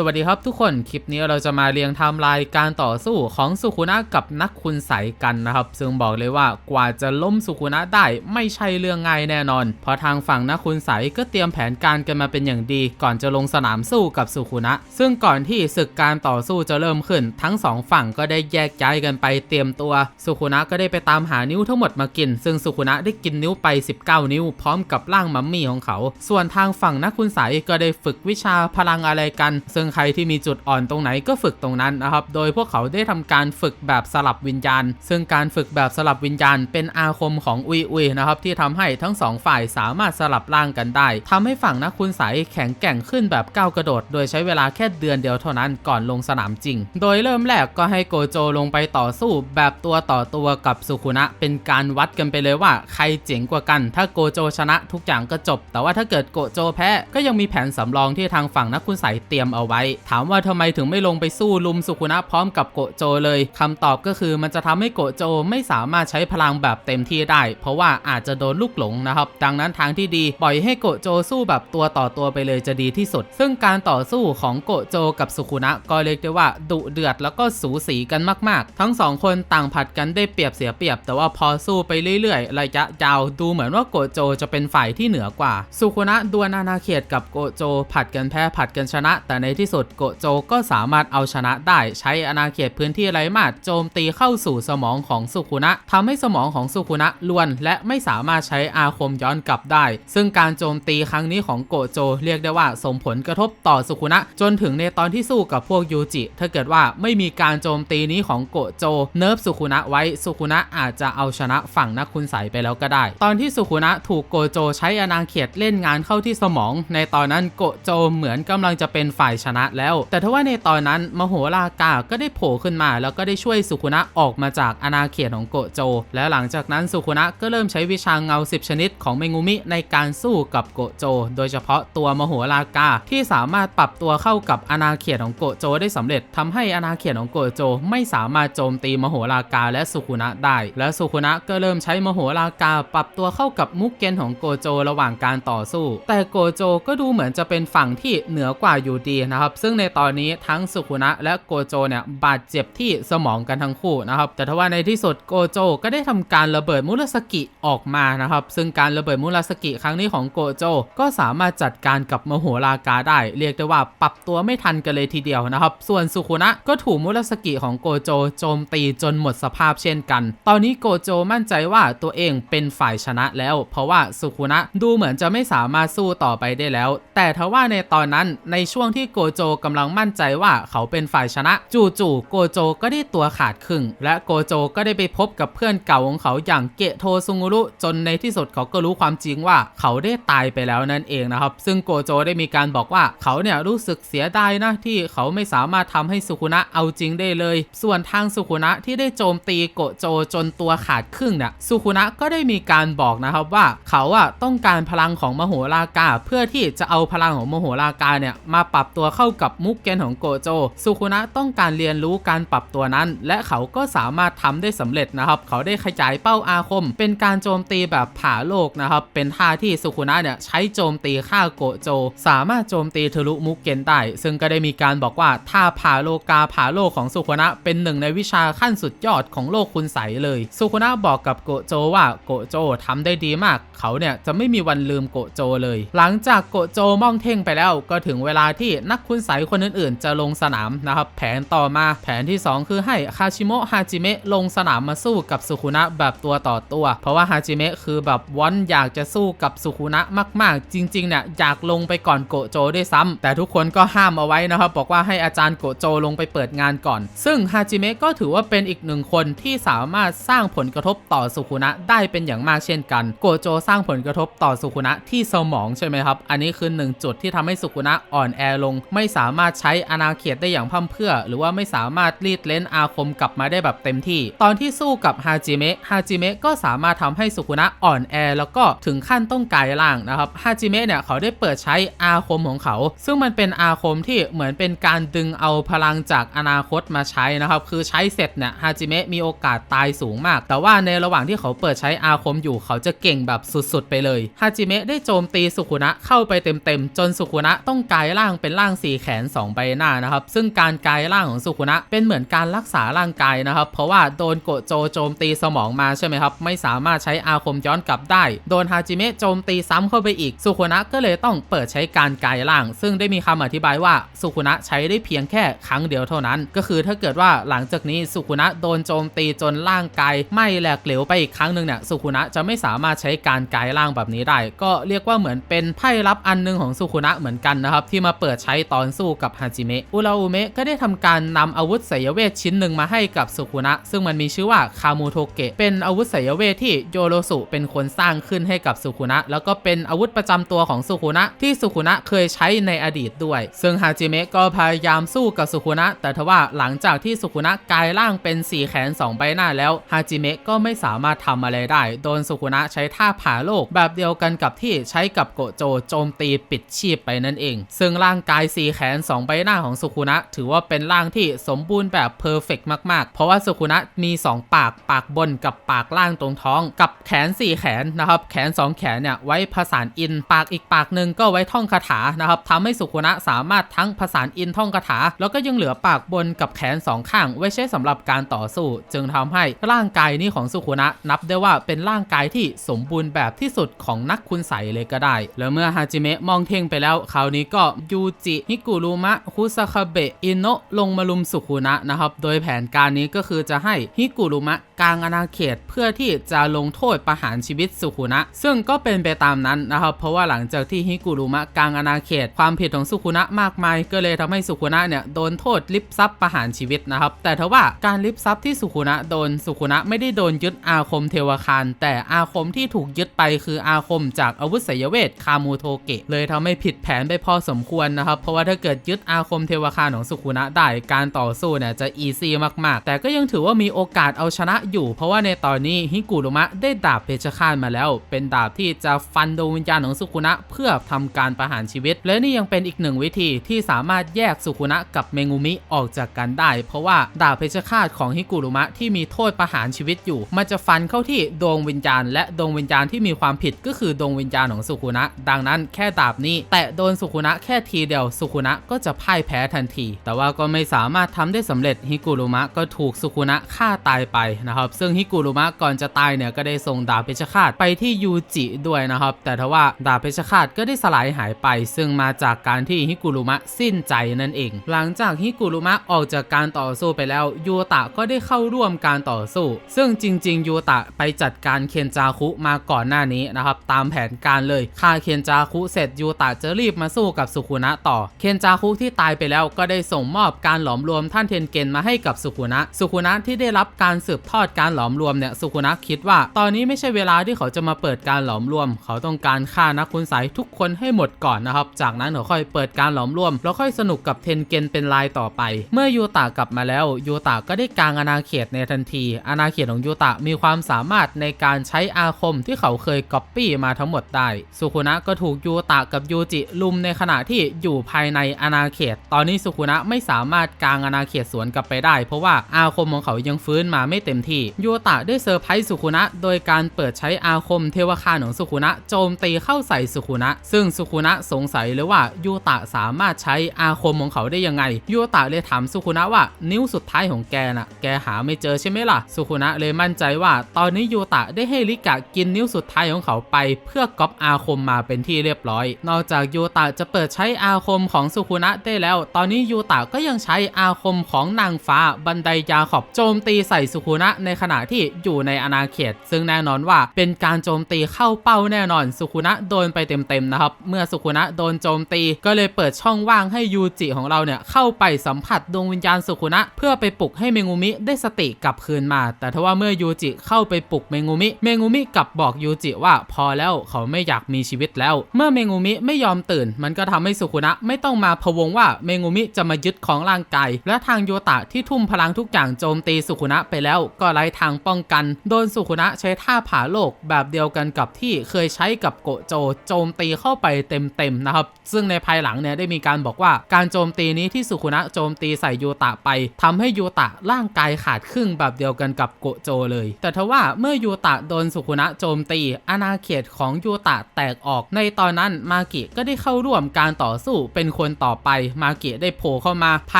สวัสดีครับทุกคนคลิปนี้เราจะมาเรียงไทม์ไลน์การต่อสู้ของสุขุนะกับนักคุณใสกันนะครับ ซึ่งบอกเลยว่ากว่าจะล้มสุขุนะได้ไม่ใช่เรื่องง่ายแน่นอน เพราะทางฝั่งนักคุณใสก็เตรียมแผนการกันมาเป็นอย่างดี ก่อนจะลงสนามสู้กับสุขุนะ ซึ่งก่อนที่ศึกการต่อสู้จะเริ่มขึ้น ทั้งสองฝั่งก็ได้แยกย้ายกันไปเตรียมตัว สุขุนะก็ได้ไปตามหานิ้วทั้งหมดมากิน ซึ่งสุขุนะได้กินนิ้วไป 19 นิ้ว พร้อมกับร่างมัมมี่ของเขา ส่วนทางฝั่งนักคุณใสก็ได้ฝึกวิชาพลังอะไรกัน ซึ่งใครที่มีจุดอ่อนตรงไหนก็ฝึกตรงนั้นนะครับ โดยพวกเขาได้ทำการฝึกแบบสลับวิญญาณ ซึ่งการฝึกแบบสลับวิญญาณ เป็นอาคมของอุยอุยนะครับที่ทำให้ทั้งสองฝ่ายสามารถสลับร่างกันได้ทำให้ฝั่งนักคุณใสแข็งแกร่งขึ้นแบบก้าวกระโดด โดยใช้เวลาแค่เดือนเดียวเท่านั้นก่อนลงสนามจริง โดยเริ่มแรกก็ให้โกโจลงไปต่อสู้แบบตัวต่อตัวกับสุขุนะ เป็นการวัดกันไปเลยว่าใครเจ๋งกว่ากัน ถ้าโกโจชนะทุกอย่างก็จบ แต่ว่าถ้าเกิดโกโจแพ้ก็ยังมีแผนสำรองที่ทางฝั่งนักคุณใสเตรียมเอาไว้ ถามว่าทำไมถึงไม่ลงไปสู้ลุมสุขุนะพร้อมกับโกโจเลยคำตอบก็คือมันจะทำให้โกโจไม่สามารถใช้พลังแบบเต็มที่ได้ เพราะว่าอาจจะโดนลูกหลงนะครับ ดังนั้นทางที่ดีปล่อยให้โกโจสู้แบบตัวต่อตัวไปเลยจะดีที่สุด ซึ่งการต่อสู้ของโกโจกับสุขุนะก็เรียกได้ว่าดุเดือดแล้วก็สูสีกันมาก ๆ ทั้งสองคนต่างผัดกันได้เปรียบเสียเปรียบ แต่ว่าพอสู้ไปเรื่อยๆ ระยะยาวดูเหมือนว่าโกโจจะเป็นฝ่ายที่เหนือกว่า สุขุนะดวลอาณาเขตกับโกโจผัดกันแพ้ผัดกันชนะ แต่ในที่สุดโกโจก็สามารถเอาชนะได้ใช้อาณาเขตพื้นที่ไร้มาดโจมตีเข้าสู่สมองของสุขุนะทำให้สมองของสุขุนะลวน และไม่สามารถใช้อาคมย้อนกลับได้ ซึ่งการโจมตีครั้งนี้ของโกโจเรียกได้ว่าส่งผลกระทบต่อสุขุนะจนถึงในตอนที่สู้กับพวกยูจิ ถ้าเกิดว่าไม่มีการโจมตีนี้ของโกโจ เนิร์ฟสุขุนะไว้สุขุนะอาจจะเอาชนะฝั่งนักคุณใสไปแล้วก็ได้ ตอนที่สุขุนะถูกโกโจใช้อาณาเขตเล่นงานเข้าที่สมอง ในตอนนั้นโกโจเหมือนกำลังจะเป็นฝ่ายชนะแล้ว แต่ทว่าในตอนนั้นมโหรากาก็ได้โผล่ขึ้นมา แล้วก็ได้ช่วยสุขุนะออกมาจากอาณาเขตของโกโจ และหลังจากนั้นสุขุนะก็เริ่มใช้วิชาเงา 10 ชนิดของเมงุมิในการสู้กับโกโจ โดยเฉพาะตัวมโหรากาที่สามารถปรับตัวเข้ากับอาณาเขตของโกโจได้สำเร็จทำให้อาณาเขตของโกโจ ไม่สามารถโจมตีมโหรากาและสุขุนะได้ และสุขุนะก็เริ่มใช้มโหรากาปรับตัวเข้ากับมุกเกนของโกโจระหว่างการต่อสู้ แต่โกโจก็ดูเหมือนจะเป็นฝั่งที่เหนือกว่าอยู่ดีนะครับซึ่งในตอนนี้ทั้งสุขุนะและโกโจเนี่ยบาดเจ็บที่สมองกันทั้งคู่นะครับแต่ทว่าในที่สุดโกโจก็ได้ทำการระเบิดมุรสกิออกมานะครับซึ่งการระเบิดมุรสกิครั้งนี้ของโกโจก็สามารถจัดการกับมโหรากาได้ เรียกได้ว่าปรับตัวไม่ทันกันเลยทีเดียวนะครับส่วนสุขุนะก็ถูกมุรสกิของโกโจโจมตีจนหมดสภาพเช่นกัน ตอนนี้โกโจมั่นใจว่าตัวเองเป็นฝ่ายชนะแล้ว เพราะว่าสุขุนะดูเหมือนจะไม่สามารถสู้ต่อไปได้แล้ว แต่ทว่าในตอนนั้นในช่วงที่โกโจกำลังมั่นใจว่าเขาเป็นฝ่ายชนะ จู่ๆโกโจก็ได้ตัวขาดครึ่ง และโกโจก็ได้ไปพบกับเพื่อนเก่าของเขาอย่างเกะโทซุงุรุจนในที่สุดเขาก็รู้ความจริงว่าเขาได้ตายไปแล้วนั่นเองนะครับ ซึ่งโกโจได้มีการบอกว่าเขาเนี่ยรู้สึกเสียดายนะที่เขาไม่สามารถทำให้สุขุนะเอาจริงได้เลย ส่วนทางสุขุนะที่ได้โจมตีโกโจจนตัวขาดครึ่งเนี่ยสุขุนะก็ได้มีการบอกนะครับว่าเขาอะต้องการพลังของมโหรากา เพื่อที่จะเอาพลังของมโหรากาเนี่ยมาปรับตัวเข้ากับมุกเกนของโกโจสุขุนะต้องการเรียนรู้การปรับตัวนั้น และเขาก็สามารถทำได้สำเร็จนะครับ เขาได้ขยายเป้าอาคม เป็นการโจมตีแบบผ่าโลกนะครับ เป็นท่าที่สุขุนะเนี่ยใช้โจมตีฆ่าโกโจ สามารถโจมตีทะลุมุกเกนได้ซึ่งก็ได้มีการบอกว่าท่าผ่าโลกาผ่าโลกของสุขุนะเป็นหนึ่งในวิชาขั้นสุดยอดของโลกคุณใสเลยสุขุนะบอกกับโกโจว่าโกโจทำได้ดีมาก เขาเนี่ยจะไม่มีวันลืมโกโจเลย หลังจากโกโจมองเท่งไปแล้วก็ถึงเวลาที่นักคุณใสคนอื่นๆ จะลงสนามนะครับ แผนต่อมาแผนที่ 2 คือให้คาชิโมะฮาจิเมะลงสนามมาสู้กับสุขุนะแบบตัวต่อตัว เพราะว่าฮาจิเมะคือแบบวอนอยากจะสู้กับสุขุนะมากๆ จริงๆเนี่ยอยากลงไปก่อนโกโจด้วยซ้ำแต่ทุกคนก็ห้ามเอาไว้นะครับ บอกว่าให้อาจารย์โกโจลงไปเปิดงานก่อน ซึ่งฮาจิเมะก็ถือว่าเป็นอีกหนึ่งคนที่สามารถสร้างผลกระทบต่อสุขุนะได้เป็นอย่างมากเช่นกัน โกโจสร้างผลกระทบต่อสุขุนะที่สมองใช่ไหมครับ อันนี้คือหนึ่งจุดที่ทำให้สุขุนะอ่อนแอลงไไม่สามารถใช้อาณาเขตได้อย่างพร่ำเพื่อ หรือว่าไม่สามารถรีดเลนอาคมกลับมาได้แบบเต็มที่ ตอนที่สู้กับฮาจิเมะฮาจิเมะก็สามารถทำให้สุขุนะอ่อนแอ แล้วก็ถึงขั้นต้องกายร่างนะครับฮาจิเมะเนี่ยเขาได้เปิดใช้อาคมของเขา ซึ่งมันเป็นอาคมที่เหมือนเป็นการดึงเอาพลังจากอนาคตมาใช้นะครับคือใช้เสร็จเนี่ยฮาจิเมะมีโอกาสตายสูงมาก แต่ว่าในระหว่างที่เขาเปิดใช้อาคมอยู่เขาจะเก่งแบบสุดๆ ไปเลยฮาจิเมะได้โจมตีสุขุนะเข้าไปเต็มๆจนสุขุนะต้องกายร่างเป็นร่างสีสี่แขนสองใบหน้านะครับ ซึ่งการกลายร่างของสุคุนะ เป็นเหมือนการรักษาร่างกายนะครับ เพราะว่าโดนโกโจโจมตีสมองมาใช่ไหมครับ ไม่สามารถใช้อาคมย้อนกลับได้ โดนฮาจิเมะโจมตีซ้ำเข้าไปอีก สุคุนะก็เลยต้องเปิดใช้การกลายร่าง ซึ่งได้มีคำอธิบายว่าสุคุนะใช้ได้เพียงแค่ครั้งเดียวเท่านั้น ก็คือถ้าเกิดว่าหลังจากนี้สุคุนะโดนโจมตีจนร่างกายไม้แหลกเหลวไปอีกครั้งหนึ่งเนี่ยสุคุนะจะไม่สามารถใช้การกลายร่างแบบนี้ได้ ก็เรียกว่าเหมือนเป็นไพ่ลับอันหนึงของสุคุนะเหมือนกันนะครับที่มาเปิดใช้ตอนสู้กับฮาจิเมะ อุราอุเมะก็ได้ทำการนำอาวุธไสยเวทชิ้นหนึ่งมาให้กับสุคุนะ ซึ่งมันมีชื่อว่าคามูโทเกะ เป็นอาวุธไสยเวทที่โยโรสุเป็นคนสร้างขึ้นให้กับสุคุนะ แล้วก็เป็นอาวุธประจำตัวของสุคุนะที่สุคุนะเคยใช้ในอดีตด้วย ซึ่งฮาจิเมะก็พยายามสู้กับสุคุนะ แต่ทว่าหลังจากที่สุคุนะกลายร่างเป็นสีแขนสองใบหน้าแล้วฮาจิเมะก็ไม่สามารถทำอะไรได้ โดนสุคุนะใช้ท่าผ่าโลกแบบเดียวกันกับที่ใช้กับโกโจโจมตีปิดชีพไปนั่นเอง ซึ่งร่างกายสีแขนสองใบหน้าของสุคุนะ ถือว่าเป็นร่างที่สมบูรณ์แบบเพอร์เฟกมาก ๆ เพราะว่าสุคุนะมี 2 ปากปากบนกับปากล่างตรงท้อง กับแขน 4 แขนนะครับแขน 2 แขนเนี่ยไว้ผสานอิน ปากอีกปากหนึ่งก็ไว้ท่องคาถานะครับทำให้สุคุนะสามารถทั้งผสานอินท่องคาถา แล้วก็ยังเหลือปากบนกับแขนสองข้าง ไว้ใช้สำหรับการต่อสู้ จึงทำให้ร่างกายนี้ของสุคุนะนับได้ว่าเป็นร่างกายที่สมบูรณ์แบบที่สุดของนักคุณใสเลยก็ได้ แล้วเมื่อฮาจิเมะมองเท่งไปแล้วคราวนี้ก็ยูจิฮิกุรุมะคุซาคาเบะอินโนะลงมาลุมสุขุนะนะครับ โดยแผนการนี้ก็คือจะให้ฮิกุรุมะ กลางอาณาเขตเพื่อที่จะลงโทษประหารชีวิตสุคุนะ ซึ่งก็เป็นไปตามนั้นนะครับ เพราะว่าหลังจากที่ฮิกุรุมะกลางอาณาเขต ความผิดของสุคุนะมากมาย ก็เลยทำให้สุคุนะเนี่ยโดนโทษลิบทรัพย์ประหารชีวิตนะครับ แต่ทว่าการลิบทรัพย์ที่สุคุนะโดนสุคุนะไม่ได้โดนยึดอาคมเทวคารแต่อาคมที่ถูกยึดไปคืออาคมจากอาวุธไสยเวทคามูโทเกะเลยทำให้ผิดแผนไปพอสมควรนะครับ เพราะว่าถ้าเกิดยึดอาคมเทวคารของสุคุนะได้การต่อสู้เนี่ยจะอีซี่มากๆ แต่ก็ยังถือว่ามีโอกาสเอาชนะอยู่ เพราะว่าในตอนนี้ฮิกุรุมะได้ดาบเพชฌฆาตมาแล้ว เป็นดาบที่จะฟันดวงวิญญาณของสุคุนะเพื่อทำการประหารชีวิต และนี่ยังเป็นอีกหนึ่งวิธีที่สามารถแยกสุคุนะกับเมงุมิออกจากกันได้ เพราะว่าดาบเพชฌฆาตของฮิกุรุมะที่มีโทษประหารชีวิตอยู่ มันจะฟันเข้าที่ดวงวิญญาณ และดวงวิญญาณที่มีความผิดก็คือดวงวิญญาณของสุคุนะ ดังนั้นแค่ดาบนี้ แตะโดนสุคุนะแค่ทีเดียวสุคุนะก็จะพ่ายแพ้ทันที แต่ว่าก็ไม่สามารถทำได้สำเร็จฮิกุรุมะก็ถูกสุคุนะฆ่าตายไปนะครับซึ่งฮิกุรุมะก่อนจะตายเนี่ยก็ได้ส่งดาบเพชฌฆาตไปที่ยูจิด้วยนะครับ แต่ทว่าดาบเพชฌฆาตก็ได้สลายหายไป ซึ่งมาจากการที่ฮิกุรุมะสิ้นใจนั่นเอง หลังจากฮิกุรุมะออกจากการต่อสู้ไปแล้วยูตะก็ได้เข้าร่วมการต่อสู้ ซึ่งจริงๆยูตะไปจัดการเคนจาคุมาก่อนหน้านี้นะครับตามแผนการเลยฆ่าเคนจาคุเสร็จยูตะจะรีบมาสู้กับสุคุนะต่อ เคนจาคุที่ตายไปแล้วก็ได้ส่งมอบการหลอมรวมท่านเทนเกนมาให้กับสุคุนะ สุคุนะที่ได้รับการสืบทอดการหลอมรวมเนี่ยสุคุนะคิดว่า ตอนนี้ไม่ใช่เวลาที่เขาจะมาเปิดการหลอมรวม เขาต้องการฆ่านักคุณใสยทุกคนให้หมดก่อนนะครับ จากนั้นเขาค่อยเปิดการหลอมรวม แล้วค่อยสนุกกับเทนเกนเป็นรายต่อไป เมื่อยูตะกลับมาแล้วยูตะก็ได้กางอาณาเขตในทันที อาณาเขตของยูตะมีความสามารถในการใช้อาคมที่เขาเคยก๊อปปี้มาทั้งหมดได้สุคุนะก็ถูกยูตะกับยูจิลุมในขณะที่อยู่ภายในอาณาเขต ตอนนี้สุคุนะไม่สามารถกางอาณาเขตสวนกลับไปได้ เพราะว่าอาคมของเขายังฟื้นมาไม่เต็มที่ยูตะได้เซอร์ไพรส์สุคุนะ โดยการเปิดใช้อาคมเทวคานของสุคุนะโจมตีเข้าใส่สุคุนะ ซึ่งสุคุนะสงสัยเลยว่ายูตะสามารถใช้อาคมของเขาได้ยังไงยูตะเลยถามสุคุนะว่านิ้วสุดท้ายของแกน่ะ แกหาไม่เจอใช่ไหมล่ะสุคุนะเลยมั่นใจว่า ตอนนี้ยูตะได้ให้ลิกะกินนิ้วสุดท้ายของเขาไป เพื่อก๊อปอาคมมาเป็นที่เรียบร้อย นอกจากยูตะจะเปิดใช้อาคมของสุคุนะได้แล้ว ตอนนี้ยูตะก็ยังใช้อาคมของนางฟ้าบันไดยาขอบโจมตีใส่สุคุนะในในขณะที่อยู่ในอาณาเขต ซึ่งแน่นอนว่าเป็นการโจมตีเข้าเป้าแน่นอนสุคุนะโดนไปเต็มๆนะครับ เมื่อสุคุนะโดนโจมตีก็เลยเปิดช่องว่างให้ยูจิของเราเนี่ยเข้าไปสัมผัสดวงวิญญาณสุคุนะเพื่อไปปลุกให้เมงุมิได้สติกลับคืนมา แต่ทว่าเมื่อยูจิเข้าไปปลุกเมงุมิ เมงุมิกลับบอกยูจิว่าพอแล้วเขาไม่อยากมีชีวิตแล้ว เมื่อเมงุมิไม่ยอมตื่น มันก็ทำให้สุคุนะไม่ต้องมาพวงว่าเมงุมิจะมายึดของร่างกายและทางโยตะที่ทุ่มพลังทุกอย่างโจมตีสุคุนะไปแล้วก็ไร้ทางป้องกัน โดนสุขุนะใช้ท่าผาโลกแบบเดียวกันกับที่เคยใช้กับโกโจโจมตีเข้าไปเต็มๆนะครับ ซึ่งในภายหลังเนี่ยได้มีการบอกว่าการโจมตีนี้ที่สุขุนะโจมตีใส่ยูตะไปทำให้ยูตะร่างกายขาดครึ่งแบบเดียวกันกับโกโจเลย แต่ทว่าเมื่อยูตะโดนสุขุนะโจมตี อาณาเขตของยูตะแตกออก ในตอนนั้นมากิก็ได้เข้าร่วมการต่อสู้เป็นคนต่อไป มากิได้โผล่เข้ามาภ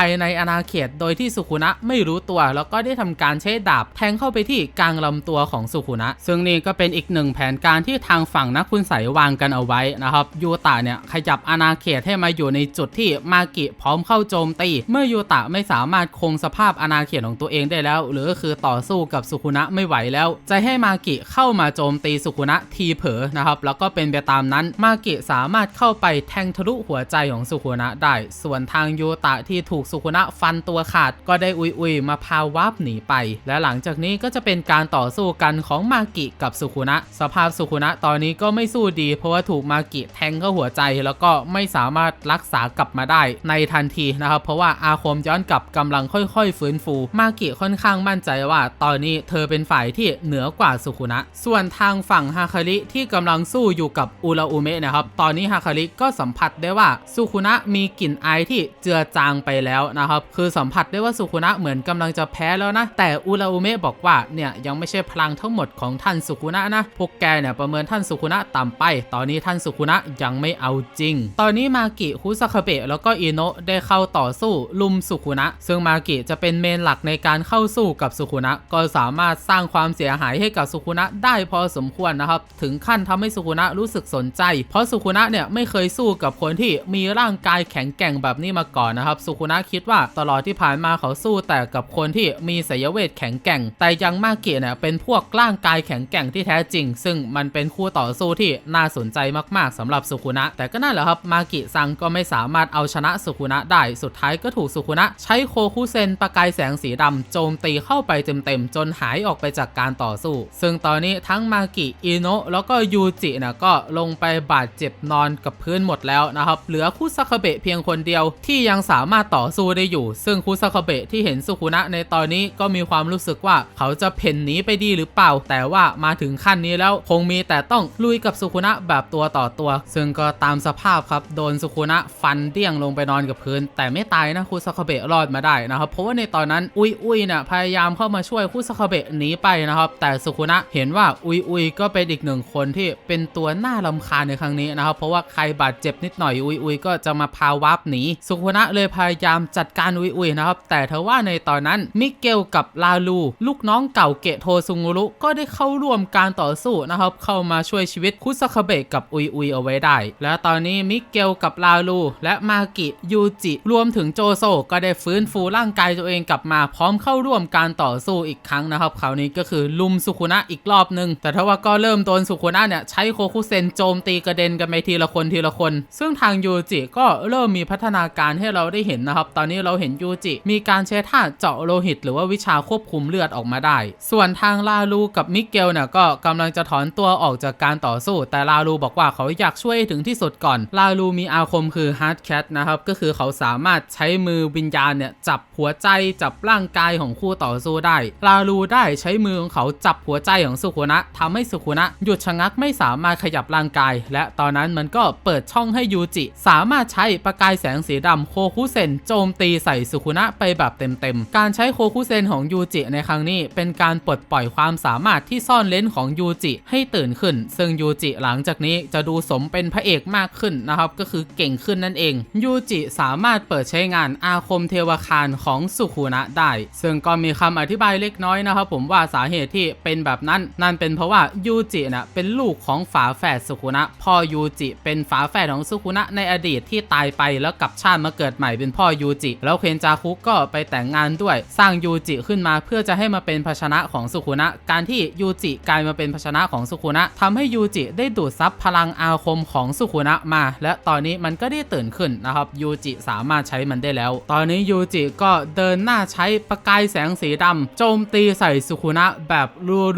ายในอาณาเขต โดยที่สุขุนะไม่รู้ตัว แล้วก็ได้ทำการใช้ดาบแทงเข้าไปที่กลางลำตัวของสุขุนะ ซึ่งนี่ก็เป็นอีกหนึ่งแผนการที่ทางฝั่งนักคุณใสวางกันเอาไว้นะครับยูตะเนี่ยขยับอาณาเขตให้มาอยู่ในจุดที่มากิพร้อมเข้าโจมตี เมื่อยูตะไม่สามารถคงสภาพอาณาเขตของตัวเองได้แล้ว หรือก็คือต่อสู้กับสุขุนะไม่ไหวแล้ว จะให้มากิเข้ามาโจมตีสุขุนะทีเผลอนะครับแล้วก็เป็นไปตามนั้นมากิสามารถเข้าไปแทงทะลุหัวใจของสุขุนะได้ ส่วนทางยูตะที่ถูกสุขุนะฟันตัวขาด ก็ได้อุยอุยมาพาวับหนีไป และหลังจากจากนี้ก็จะเป็นการต่อสู้กันของมากิกับสุขุนะ สภาพสุขุนะตอนนี้ก็ไม่สู้ดี เพราะว่าถูกมากิแทงเข้าหัวใจ แล้วก็ไม่สามารถรักษากลับมาได้ในทันทีนะครับ เพราะว่าอาคมย้อนกลับกำลังค่อยๆ ฟื้นฟู มากิค่อนข้างมั่นใจว่า ตอนนี้เธอเป็นฝ่ายที่เหนือกว่าสุขุนะ ส่วนทางฝั่งฮาคาริที่กำลังสู้อยู่กับอุราอุเมะนะครับ ตอนนี้ฮาคาริก็สัมผัสได้ว่าสุขุนะมีกลิ่นอายที่เจือจางไปแล้วนะครับ คือสัมผัสได้ว่าสุขุนะเหมือนกำลังจะแพ้แล้วนะ แต่อุราอุเมะบอกว่าเนี่ยยังไม่ใช่พลังทั้งหมดของท่านสุขุนะนะ พวกแกเนี่ยประเมินท่านสุขุนะต่ำไป ตอนนี้ท่านสุขุนะยังไม่เอาจริง ตอนนี้มากิคุซาคาเบะแล้วก็อิโนะได้เข้าต่อสู้ลุมสุขุนะ ซึ่งมากิจะเป็นเมนหลักในการเข้าสู้กับสุขุนะ ก็สามารถสร้างความเสียหายให้กับสุขุนะได้พอสมควรนะครับ ถึงขั้นทำให้สุขุนะรู้สึกสนใจ เพราะสุขุนะเนี่ยไม่เคยสู้กับคนที่มีร่างกายแข็งแกร่งแบบนี้มาก่อนนะครับ สุขุนะคิดว่าตลอดที่ผ่านมาเขาสู้แต่กับคนที่มีสายเวทแข็งแกร่งแต่ยังมากิเนี่ยเป็นพวกร่างกายแข็งแกร่งที่แท้จริง ซึ่งมันเป็นคู่ต่อสู้ที่น่าสนใจมากๆสำหรับสุขุนะ แต่ก็นั่นแหละครับมากิซังก็ไม่สามารถเอาชนะสุขุนะได้สุดท้ายก็ถูกสุขุนะ ใช้โคคุเซนประกายแสงสีดำโจมตีเข้าไปเต็มๆจนหายออกไปจากการต่อสู้ ซึ่งตอนนี้ทั้งมากิอิโนะแล้วก็ยูจิเนี่ยก็ลงไปบาดเจ็บนอนกับพื้นหมดแล้วนะครับเหลือคุซาคาเบะเพียงคนเดียวที่ยังสามารถต่อสู้ได้อยู่ ซึ่งคุซาคาเบะที่เห็นสุขุนะในตอนนี้ก็มีความรู้สึกว่าเขาจะเพ่นหนีไปดีหรือเปล่า แต่ว่ามาถึงขั้นนี้แล้วคงมีแต่ต้องลุยกับสุขุนะแบบตัวต่อตัว ซึ่งก็ตามสภาพครับโดนสุขุนะฟันเดี้ยงลงไปนอนกับพื้น แต่ไม่ตายนะคุซาคาเบะรอดมาได้นะครับเพราะว่าในตอนนั้นอุยอุยเนี่ยพยายามเข้ามาช่วยคุซาคาเบะหนีไปนะครับแต่สุขุนะเห็นว่าอุยอุยก็เป็นอีกหนึ่งคนที่เป็นตัวน่ารำคาญในครั้งนี้นะครับเพราะว่าใครบาดเจ็บนิดหน่อยอุยอุยก็จะมาพาวับหนีสุขุนะเลยพยายามจัดการอุยอุยนะครับแต่เทว่าในตอนนั้นมิเกลกับลาลูลูกน้องเก่าเกะโทซุงุรุก็ได้เข้าร่วมการต่อสู้นะครับ เข้ามาช่วยชีวิตคุซาคาเบะกับอุยอุยเอาไว้ได้ และตอนนี้มิเกลกับลาลูและมากิยูจิรวมถึงโจโซก็ได้ฟื้นฟูร่างกายตัวเองกลับมาพร้อมเข้าร่วมการต่อสู้อีกครั้งนะครับคราวนี้ก็คือลุมสุขุนะอีกรอบหนึ่งแต่ทว่าก็เริ่มโดนสุขุนะเนี่ยใช้โคคุเซนโจมตีกระเด็นกันไปทีละคนทีละคน ซึ่งทางยูจิก็เริ่มมีพัฒนาการให้เราได้เห็นนะครับ ตอนนี้เราเห็นยูจิมีการใช้ท่าเจาะโลหิต หรือว่าวิชาควบคุมเลือดออกมาได้ ส่วนทางลาลูกับมิเกลเนี่ยก็กำลังจะถอนตัวออกจากการต่อสู้ แต่ลาลูบอกว่าเขาอยากช่วยถึงที่สุดก่อน ลาลูมีอาคมคือฮาร์ดแคทนะครับก็คือเขาสามารถใช้มือวิญญาณเนี่ยจับหัวใจจับร่างกายของคู่ต่อสู้ได้ ลาลูได้ใช้มือของเขาจับหัวใจของสุขุนะทำให้สุขุนะหยุดชะงักไม่สามารถขยับร่างกาย และตอนนั้นมันก็เปิดช่องให้ยูจิ สามารถใช้ประกายแสงสีดำโคคุเซนโจมตีใส่สุขุนะไปแบบเต็มๆการใช้โคคุเซนของยูจิในครั้งนี้เป็นการปลดปล่อยความสามารถที่ซ่อนเลนของยูจิให้ตื่นขึ้น ซึ่งยูจิหลังจากนี้จะดูสมเป็นพระเอกมากขึ้นนะครับก็คือเก่งขึ้นนั่นเองยูจิสามารถเปิดใช้งานอาคมเทวคารของสุขุนะได้ ซึ่งก็มีคำอธิบายเล็กน้อยนะครับผมว่าสาเหตุที่เป็นแบบนั้นนั่นเป็นเพราะว่ายูจินะเป็นลูกของฝาแฝดสุขุนะพ่อยูจิเป็นฝาแฝดของสุขุนะในอดีตที่ตายไปแล้วกลับชาติมาเกิดใหม่เป็นพ่อยูจิแล้วเคนจาคุก็ไปแต่งงานด้วยสร้างยูจิขึ้นมาเพื่อจะให้มาเป็นภาชนะของสุขุนะ การที่ยูจิกลายมาเป็นภาชนะของสุขุนะทำให้ยูจิได้ดูดซับพลังอาคมของสุขุนะมา และตอนนี้มันก็ได้ตื่นขึ้นนะครับยูจิสามารถใช้มันได้แล้ว ตอนนี้ยูจิก็เดินหน้าใช้ประกายแสงสีดำโจมตีใส่สุขุนะแบบ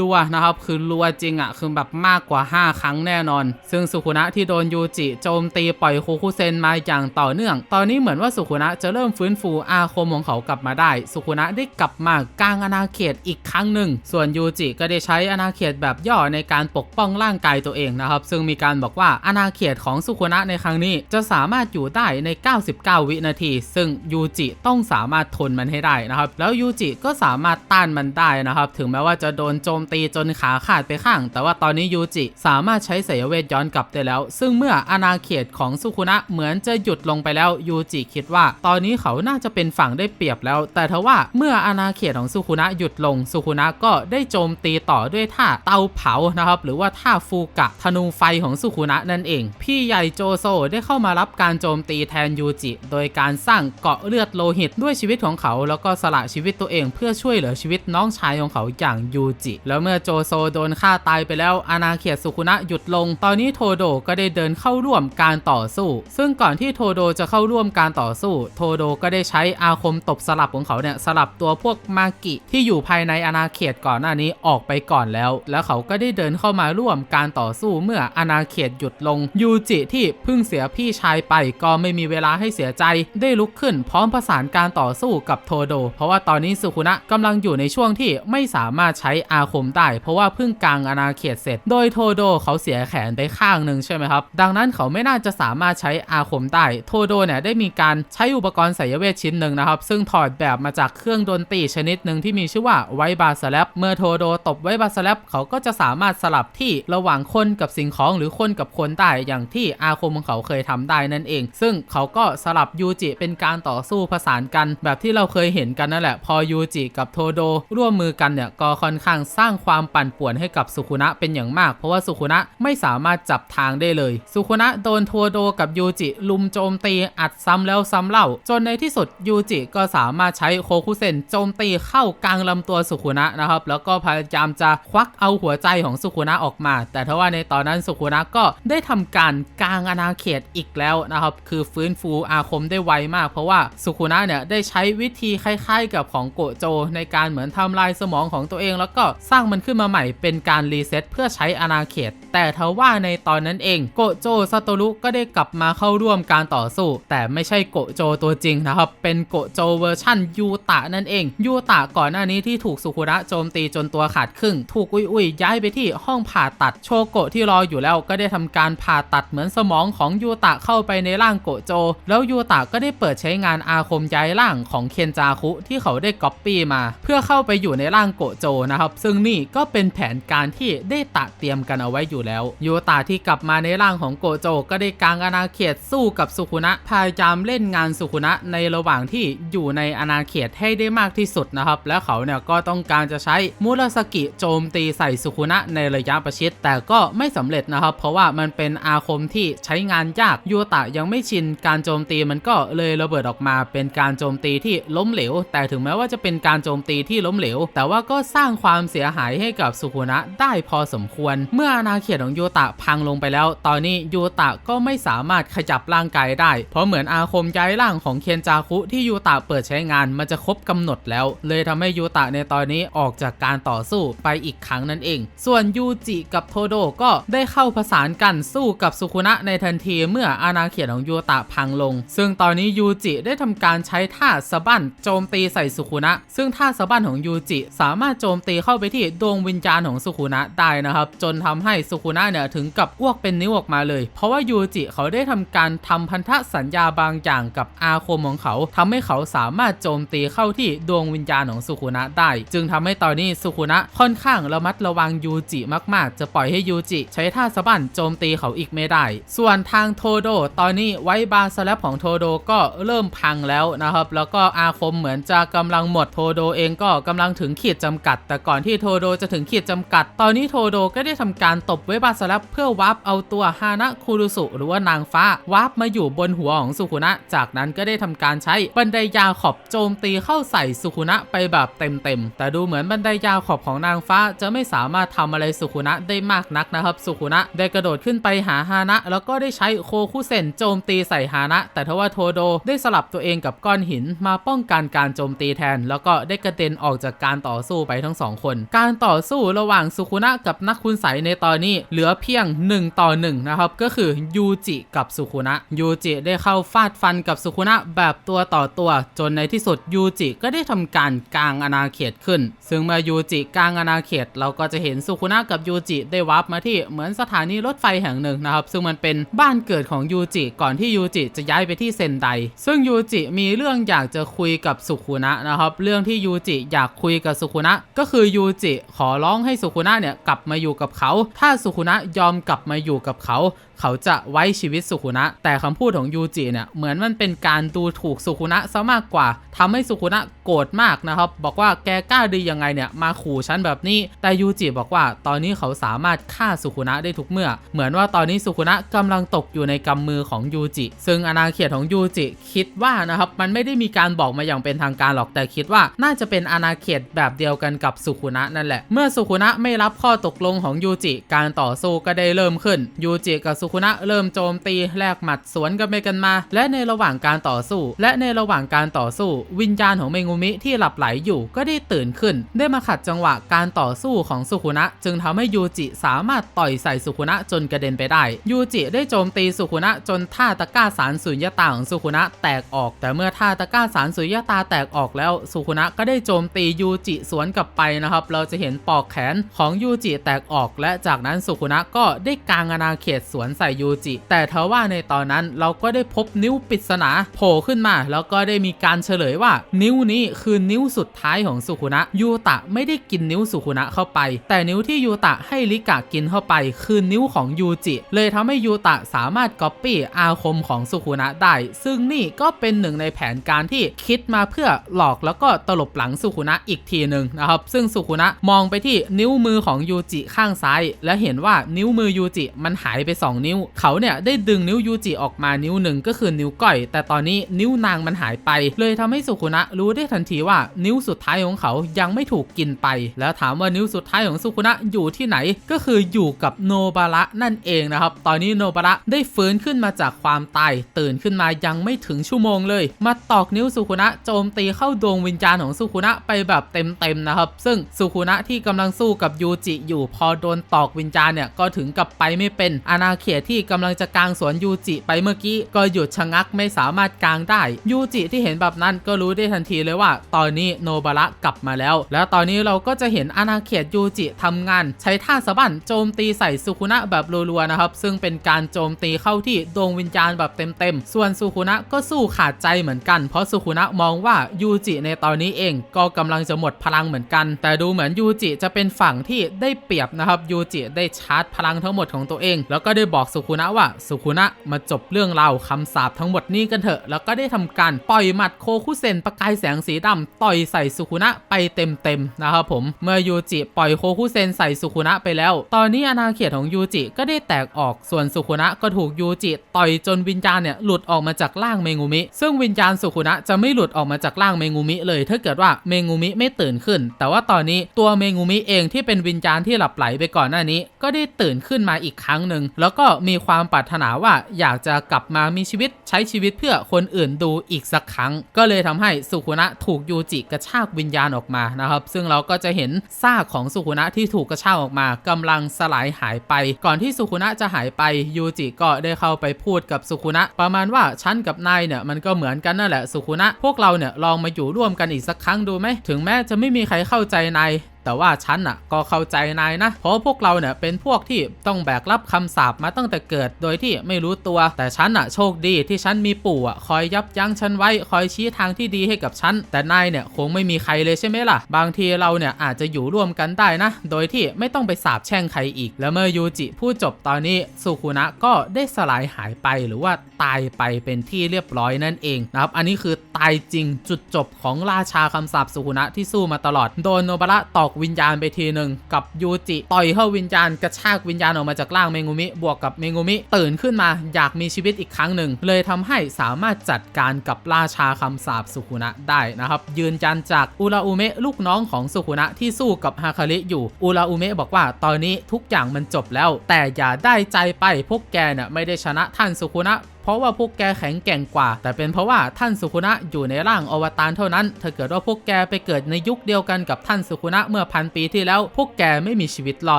รัวๆนะครับ คือรัวจริงอะ่ะคือแบบมากกว่า 5 ครั้งแน่นอน ซึ่งสุขุนะที่โดนยูจิโจมตีปล่อยโคคุเซนมาอย่างต่อเนื่อง ตอนนี้เหมือนว่าสุขุนะจะเริ่มฟื้นฟูอาคมของเขากลับมาได้ สุขุนะได้กลับมากลางอาณาเขเขตอีกครั้งหนึ่ง ส่วนยูจิก็ได้ใช้อาณาเขตแบบย่อในการปกป้องร่างกายตัวเองนะครับ ซึ่งมีการบอกว่าอาณาเขตของสุคุนะในครั้งนี้ จะสามารถอยู่ได้ใน 99 วินาที ซึ่งยูจิต้องสามารถทนมันให้ได้นะครับ แล้วยูจิก็สามารถต้านมันได้นะครับ ถึงแม้ว่าจะโดนโจมตีจนขาขาดไปข้าง แต่ว่าตอนนี้ยูจิสามารถใช้สายเวทย้อนกลับได้แล้ว ซึ่งเมื่ออาณาเขตของสุคุนะเหมือนจะหยุดลงไปแล้วยูจิคิดว่า ตอนนี้เขาน่าจะเป็นฝั่งได้เปรียบแล้ว แต่ทว่าเมื่ออาณาเขตของสุคุนะหยุดลงสุคุนะก็ได้โจมตีต่อด้วยท่าเตาเผานะครับหรือว่าท่าฟูกะธนูไฟของสุคุนะนั่นเอง พี่ใหญ่โจโซได้เข้ามารับการโจมตีแทนยูจิ โดยการสร้างเกาะเลือดโลหิตด้วยชีวิตของเขา แล้วก็สละชีวิตตัวเองเพื่อช่วยเหลือชีวิตน้องชายของเขาอย่างยูจิ แล้วเมื่อโจโซโดนฆ่าตายไปแล้วอาณาเขตสุคุนะหยุดลง ตอนนี้โทโดก็ได้เดินเข้าร่วมการต่อสู้ ซึ่งก่อนที่โทโดจะเข้าร่วมการต่อสู้ โทโดก็ได้ใช้อาคมตบสลับของเขาเนี่ยสลับตัวพวกมากิที่อยู่ภายในอาณาเขตก่อนหน้านี้ออกไปก่อนแล้ว แล้วเขาก็ได้เดินเข้ามาร่วมการต่อสู้เมื่ออาณาเขตหยุดลงยูจิที่เพิ่งเสียพี่ชายไปก็ไม่มีเวลาให้เสียใจ ได้ลุกขึ้นพร้อมประสานการต่อสู้กับโทโด เพราะว่าตอนนี้สุคุนะกำลังอยู่ในช่วงที่ไม่สามารถใช้อาคมได้ เพราะว่าเพิ่งกลางอาณาเขตเสร็จ โดยโทโดเขาเสียแขนไปข้างหนึ่งใช่ไหมครับ ดังนั้นเขาไม่น่าจะสามารถใช้อาคมได้ โทโดเนี่ยได้มีการใช้อุปกรณ์สายเวทชิ้นหนึ่งนะครับ ซึ่งถอดแบบมาจากเครื่องดนตรีชนิดหนึ่งที่มีชื่อว่าไวบาสแลปเมื่อโทโดตบไวบาสแลปเขาก็จะสามารถสลับที่ระหว่างคนกับสิ่งของหรือคนกับคนได้อย่างที่อาคมของเขาเคยทำได้นั่นเอง ซึ่งเขาก็สลับยูจิเป็นการต่อสู้ผสานกัน แบบที่เราเคยเห็นกันนั่นแหละ พอยูจิกับโทโดร่วมมือกันเนี่ยก็ค่อนข้างสร้างความปั่นป่วนให้กับสุคุนะเป็นอย่างมาก เพราะว่าสุคุนะไม่สามารถจับทางได้เลย สุคุนะโดนโทโดกับยูจิลุมโจมตีอัดซ้ำแล้วซ้ำเล่า จนในที่สุดยูจิก็สามารถใช้โคคุเซนโจมตีเข้ากลางลำตัวสุคุนะนะครับ แล้วก็พยายามจะควักเอาหัวใจของสุคุนะออกมา แต่ทว่าในตอนนั้นสุคุนะก็ได้ทำการกลางอาณาเขตอีกแล้วนะครับ คือฟื้นฟูอาคมได้ไวมาก เพราะว่าสุคุนะเนี่ยได้ใช้วิธีคล้ายๆ กับของโกโจ ในการเหมือนทำลายสมองของตัวเอง แล้วก็สร้างมันขึ้นมาใหม่เป็นการรีเซ็ตเพื่อใช้อาณาเขต แต่ทว่าในตอนนั้นเอง โกโจซาโตรุก็ได้กลับมาเข้าร่วมการต่อสู้ แต่ไม่ใช่โกโจตัวจริงนะครับ เป็นโกโจเวอร์ชั่นยูตะนั่นเองยูตะก่อนหน้านี้ที่ถูกสุคุระโจมตีจนตัวขาดครึ่ง ถูกอุยอุยย้ายไปที่ห้องผ่าตัดโชโกะที่รออยู่แล้วก็ได้ทำการผ่าตัดเหมือนสมองของยูตะเข้าไปในร่างโกโจ แล้วยูตะก็ได้เปิดใช้งานอาคมย้ายร่างของเคนจาคุที่เขาได้ก๊อปปี้มา เพื่อเข้าไปอยู่ในร่างโกโจนะครับซึ่งนี่ก็เป็นแผนการที่ได้ตะเตรียมกันเอาไว้อยู่แล้วยูตะที่กลับมาในร่างของโกโจ ก็ได้กางอาณาเขตสู้กับสุคุนะพยายามเล่นงานสุคุนะในระหว่างที่อยู่ในอาณาเขตให้ได้มากที่สุดนะครับ แล้วเขาเนี่ยก็ต้องการจะใช้มุราสกิโจมตีใส่สุคุนะในระยะประชิด แต่ก็ไม่สำเร็จนะครับ เพราะว่ามันเป็นอาคมที่ใช้งานยากยูตะยังไม่ชินการโจมตีมันก็เลยระเบิดออกมาเป็นการโจมตีที่ล้มเหลว แต่ถึงแม้ว่าจะเป็นการโจมตีที่ล้มเหลว แต่ว่าก็สร้างความเสียหายให้กับสุคุนะได้พอสมควร เมื่ออาณาเขตของยูตะพังลงไปแล้ว ตอนนี้ยูตะก็ไม่สามารถขยับร่างกายได้ เพราะเหมือนอาคมย้ายร่างของเคนจาคุที่ยูตะเปิดใช้งานมันจะครบกำหนดแล้ว เลยทำให้ยูตะในตอนนี้ออกจากการต่อสู้ไปอีกครั้งนั่นเอง ส่วนยูจิกับโทโดก็ได้เข้าผสานกันสู้กับสุคุนะในทันทีเมื่ออาณาเขตของยูตะพังลง ซึ่งตอนนี้ยูจิได้ทำการใช้ท่าสะบั้นโจมตีใส่สุคุนะ ซึ่งท่าสะบั้นของยูจิสามารถโจมตีเข้าไปที่ดวงวิญญาณของสุคุนะได้นะครับ จนทำให้สุคุนะเนี่ยถึงกับอ้วกเป็นนิ้วออกมาเลย เพราะว่ายูจิเขาได้ทำการทำพันธสัญญาบางอย่างกับอาคมของเขาทำให้เขาสามารถโจมตีเข้าที่ดวงวิญญาณของสุคุนะได้ จึงทำให้ตอนนี้สุคุนะค่อนข้างระมัดระวังยูจิมาก ๆ จะปล่อยให้ยูจิใช้ท่าสะบั้นโจมตีเขาอีกไม่ได้ ส่วนทางโทโดตอนนี้ไว้บาร์สแลปของโทโดก็เริ่มพังแล้วนะครับ แล้วก็อาคมเหมือนจะกำลังหมดโทโดเองก็กำลังถึงขีดจำกัด แต่ก่อนที่โทโดจะถึงขีดจำกัด ตอนนี้โทโดก็ได้ทำการตบไว้บาร์สแลปเพื่อวาร์ปเอาตัวฮานะคูรุสุหรือว่านางฟ้าวาร์ปมาอยู่บนหัวของสุคุนะ จากนั้นก็ได้ทำการใช้บันไดยาขอบโจมตีเข้าใส่สุคุนะไปแบบเต็มๆ แต่ดูเหมือนบันไดยาวขอบของนางฟ้าจะไม่สามารถทำอะไรสุคุนะได้มากนักนะครับ สุคุนะได้กระโดดขึ้นไปหาฮานะ แล้วก็ได้ใช้โคคุเซนโจมตีใส่ฮานะ แต่ทว่าโทโดได้สลับตัวเองกับก้อนหินมาป้องกันการโจมตีแทน แล้วก็ได้กระเด็นออกจากการต่อสู้ไปทั้งสองคน การต่อสู้ระหว่างสุคุนะกับนักคุณใสในตอนนี้เหลือเพียง 1 ต่อ1นะครับก็คือยูจิกับสุคุนะยูจิได้เข้าฟาดฟันกับสุคุนะแบบตัวต่อตัว จนในที่สุดยูจิก็ได้ทำการกลางอาณาเขตขึ้น ซึ่งเมื่อยูจิกลางอาณาเขต เราก็จะเห็นสุคุนะกับยูจิได้วาร์ปมาที่เหมือนสถานีรถไฟแห่งหนึ่งนะครับ ซึ่งมันเป็นบ้านเกิดของยูจิก่อนที่ยูจิจะย้ายไปที่เซนได ซึ่งยูจิมีเรื่องอยากจะคุยกับสุคุนะนะครับ เรื่องที่ยูจิอยากคุยกับสุคุนะก็คือยูจิขอร้องให้สุคุนะเนี่ยกลับมาอยู่กับเขา ถ้าสุคุนะยอมกลับมาอยู่กับเขา เขาจะไว้ชีวิตสุคุนะ แต่คำพูดของยูจิเนี่ยเหมือนมันเป็นการดูถูกสุคุนะซะมากกว่าทำให้สุคุนะโกรธมากนะครับ บอกว่าแกกล้าดียังไงเนี่ยมาขู่ฉันแบบนี้ แต่ยูจิบอกว่าตอนนี้เขาสามารถฆ่าสุคุนะได้ทุกเมื่อ เหมือนว่าตอนนี้สุคุนะกำลังตกอยู่ในกำมือของยูจิ ซึ่งอาณาเขตของยูจิคิดว่านะครับมันไม่ได้มีการบอกมาอย่างเป็นทางการหรอกแต่คิดว่าน่าจะเป็นอาณาเขตแบบเดียวกันกับสุคุนะนั่นแหละ เมื่อสุคุนะไม่รับข้อตกลงของยูจิ การต่อสู้ก็ได้เริ่มขึ้นยูจิกับสุคุนะเริ่มโจมตีแลกหมัดสวนกันไปกันมา และในระหว่างการต่อสู้ และในระหว่างการต่อสู้ วิญญาณของเมงุมิที่หลับไหลอยู่ก็ได้ตื่นขึ้น ได้มาขัดจังหวะการต่อสู้ของสุคุนะจึงทำให้ยูจิสามารถต่อยใส่สุคุนะจนกระเด็นไปได้ ยูจิได้โจมตีสุคุนะจนท่าตะก้าสารสุญญตาของสุคุนะแตกออก แต่เมื่อท่าตะก้าสารสุญญตาแตกออกแล้วสุคุนะก็ได้โจมตียูจิสวนกลับไปนะครับ เราจะเห็นปอกแขนของยูจิแตกออก และจากนั้นสุคุนะก็ได้กางอาณาเขตสวนใส่ยูจิ แต่เทว่าในตอนนั้นเราก็ได้พบนิ้วปริศนาโผล่ขึ้นมา แล้วก็ได้มีการเฉลยว่า นิ้วนี้คือนิ้วสุดท้ายของสุคุนะยูตะไม่ได้กินนิ้วสุคุนะเข้าไป แต่นิ้วที่ยูตะให้ลิกะกินเข้าไป คือนิ้วของยูจิ เลยทำให้ยูตะสามารถก๊อปปี้อาคมของสุคุนะได้ ซึ่งนี่ก็เป็นหนึ่งในแผนการที่คิดมาเพื่อหลอกแล้วก็ตลบหลังสุคุนะอีกทีหนึ่งนะครับซึ่งสุคุนะมองไปที่นิ้วมือของยูจิข้างซ้าย และเห็นว่านิ้วมือยูจิมันหายไป 2 นิ้วเขาเนี่ยได้ดึงนิ้วยูจิออกมานิ้วหนึ่งก็คือนิ้วก้อย แต่ตอนนี้นิ้วนางมันหายไป เลยทำให้สุคุนะรู้ได้ทันทีว่านิ้วสุดท้ายของเขายังไม่ถูกกินไป แล้วถามว่านิ้วสุดท้ายของสุคุนะอยู่ที่ไหน ก็คืออยู่กับโนบาระนั่นเองนะครับ ตอนนี้โนบาระได้ฟื้นขึ้นมาจากความตาย ตื่นขึ้นมายังไม่ถึงชั่วโมงเลย มาตอกนิ้วสุคุนะโจมตีเข้าดวงวิญญาณของสุคุนะไปแบบเต็มๆนะครับ ซึ่งสุคุนะที่กำลังสู้กับยูจิอยู่พอโดนตอกวิญญาณเนี่ยก็ถึงกับไปไม่เป็นอาณาเขตที่กำลังจะกางสวนยูจิไปเมื่อกี้ ก็หยุดชะงักไม่สามารถกางได้ ยูจิที่เห็นแบบนั้นก็รู้ได้ทันทีเลยว่า ตอนนี้โนบาระกลับมาแล้ว แล้วตอนนี้เราก็จะเห็นอาณาเขตยูจิทำงาน ใช้ท่าสะบั้นโจมตีใส่สุคุนะแบบรัวๆนะครับ ซึ่งเป็นการโจมตีเข้าที่ดวงวิญญาณแบบเต็มๆ ส่วนสุคุนะก็สู้ขาดใจเหมือนกัน เพราะสุคุนะมองว่ายูจิในตอนนี้เองก็กำลังจะหมดพลังเหมือนกัน แต่ดูเหมือนยูจิจะเป็นฝั่งที่ได้เปรียบนะครับยูจิได้ชาร์จพลังทั้งหมดของตัวเอง แล้วก็ได้บอกสุคุนะว่าสุคุนะมาจบเรื่องราวคำสาปทั้งหมดนี้กันเถอะ แล้วก็ได้ทำการปล่อยหมัดโคคุเซนประกายแสงสีดำต่อยใส่สุคุนะไปเต็มๆนะครับผมเมื่อยูจิปล่อยโคคุเซนใส่สุคุนะไปแล้ว ตอนนี้อาณาเขตของยูจิก็ได้แตกออกส่วนสุคุนะก็ถูกยูจิต่อยจนวิญญาณเนี่ยหลุดออกมาจากร่างเมงุมิ ซึ่งวิญญาณสุคุนะจะไม่หลุดออกมาจากร่างเมงุมิเลย ถ้าเกิดว่าเมงุมิไม่ตื่นขึ้น แต่ว่าตอนนี้ตัวเมงุมิเองที่เป็นวิญญาณที่หลับไหลไปก่อนหน้านี้ ก็ได้ตื่นขึ้นมาอีกครั้งหนึ่งแล้วก็มีความปรารถนาว่าอยากจะกลับมามีชีวิตใช้ชีวิตเพื่อคนอื่นดูอีกสักครั้ง ก็เลยทำให้สุคุนะถูกยูจิกระชากวิญญาณออกมานะครับ ซึ่งเราก็จะเห็นซากของสุคุนะที่ถูกกระชากออกมากำลังสลายหายไป ก่อนที่สุคุนะจะหายไปยูจิก็ได้เข้าไปพูดกับสุคุนะประมาณว่าฉันกับนายเนี่ยมันก็เหมือนกันนั่นแหละสุคุนะ พวกเราเนี่ยลองมาอยู่ร่วมกันอีกสักครั้งดูไหมถึงแม้จะไม่มีใครเข้าใจนาย แต่ว่าฉันอะก็เข้าใจนายนะ เพราะพวกเราเนี่ยเป็นพวกที่ต้องแบกรับคำสาปมาตั้งแต่เกิดโดยที่ไม่รู้ตัว แต่ฉันอะโชคดีที่ฉันมีปู่อะคอยยับยั้งฉันไว้คอยชี้ทางที่ดีให้กับฉัน แต่นายเนี่ยคงไม่มีใครเลยใช่ไหมล่ะ บางทีเราเนี่ยอาจจะอยู่ร่วมกันได้นะ โดยที่ไม่ต้องไปสาบแช่งใครอีก แล้วเมื่อยูจิพูดจบตอนนี้สุคุนะก็ได้สลายหายไปหรือว่าตายไปเป็นที่เรียบร้อยนั่นเองนะครับอันนี้คือตายจริงจุดจบของราชาคำสาปสุคุนะที่สู้มาตลอดโดนโนบาระตอกวิญญาณไปทีหนึ่งกับยูจิต่อยเข้าวิญญาณกระชากวิญญาณออกมาจากร่างเมงุมิ บวกกับเมงุมิ ตื่นขึ้นมาอยากมีชีวิตอีกครั้งหนึ่ง เลยทำให้สามารถจัดการกับราชาคำสาปสุคุนะได้นะครับยืนยันจากอุราอุเมะลูกน้องของสุคุนะที่สู้กับฮาคาริอยู่อุราอุเมะบอกว่าตอนนี้ทุกอย่างมันจบแล้ว แต่อย่าได้ใจไปพวกแกเนี่ยไม่ได้ชนะท่านสุคุนะเพราะว่าพวกแกแข็งแกร่งกว่า แต่เป็นเพราะว่าท่านสุคุนะอยู่ในร่างอวตารเท่านั้น ถ้าเกิดว่าพวกแกไปเกิดในยุคเดียวกันกับท่านสุคุนะเมื่อพันปีที่แล้ว พวกแกไม่มีชีวิตรอ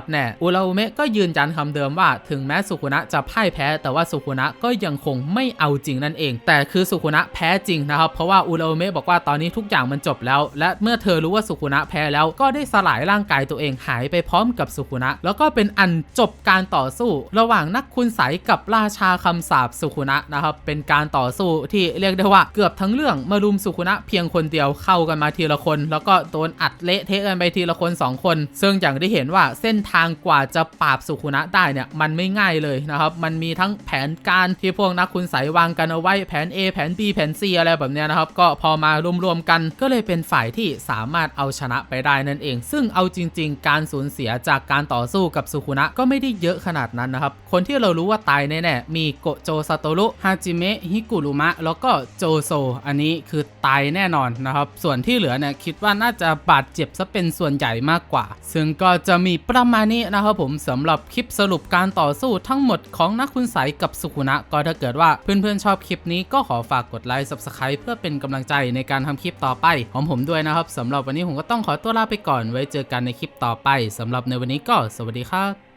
ดแน่อุราอุเมะก็ยืนยันคำเดิมว่า ถึงแม้สุคุนะจะพ่ายแพ้ แต่ว่าสุคุนะก็ยังคงไม่เอาจริงนั่นเอง แต่คือสุคุนะแพ้จริงนะครับเพราะว่าอุราอุเมะบอกว่าตอนนี้ทุกอย่างมันจบแล้ว และเมื่อเธอรู้ว่าสุคุนะแพ้แล้วก็ได้สลายร่างกายตัวเองหายไปพร้อมกับสุคุนะแล้วก็เป็นอันจบการต่อสู้ ระหว่างนักคุณใสยกับราชาคำสาปสุคุนะนะครับเป็นการต่อสู้ที่เรียกได้ว่าเกือบทั้งเรื่องมารุมสุคุนะเพียงคนเดียวเข้ากันมาทีละคน แล้วก็โดนอัดเละเทะกันไปทีละคนสองคน ซึ่งอย่างที่เห็นว่าเส้นทางกว่าจะปราบสุคุนะได้เนี่ยมันไม่ง่ายเลยนะครับมันมีทั้งแผนการที่พวกนักคุณใสยวางกันเอาไว้แผน A แผน B แผน C อะไรแบบเนี้ยนะครับก็พอมารวมๆกัน ก็เลยเป็นฝ่ายที่สามารถเอาชนะไปได้นั่นเอง ซึ่งเอาจริง ๆ การสูญเสียจากการต่อสู้กับสุคุนะก็ไม่ได้เยอะขนาดนั้นนะครับคนที่เรารู้ว่าตายแน่ๆมีโกโจซาโตรฮาจิเมะฮิกุรุมะแล้วก็โจโซ อันนี้คือตายแน่นอนนะครับ ส่วนที่เหลือเนี่ยคิดว่าน่าจะบาดเจ็บซะเป็นส่วนใหญ่มากกว่า ซึ่งก็จะมีประมาณนี้นะครับผมสำหรับคลิปสรุปการต่อสู้ทั้งหมดของนักคุณใสยกับสุคุนะ ก็ถ้าเกิดว่าเพื่อนๆชอบคลิปนี้ก็ขอฝากกดไลค์ subscribe เพื่อเป็นกำลังใจในการทำคลิปต่อไปของผมด้วยนะครับสำหรับวันนี้ผมก็ต้องขอตัวลาไปก่อนไว้เจอกันในคลิปต่อไปสำหรับในวันนี้ก็สวัสดีครับ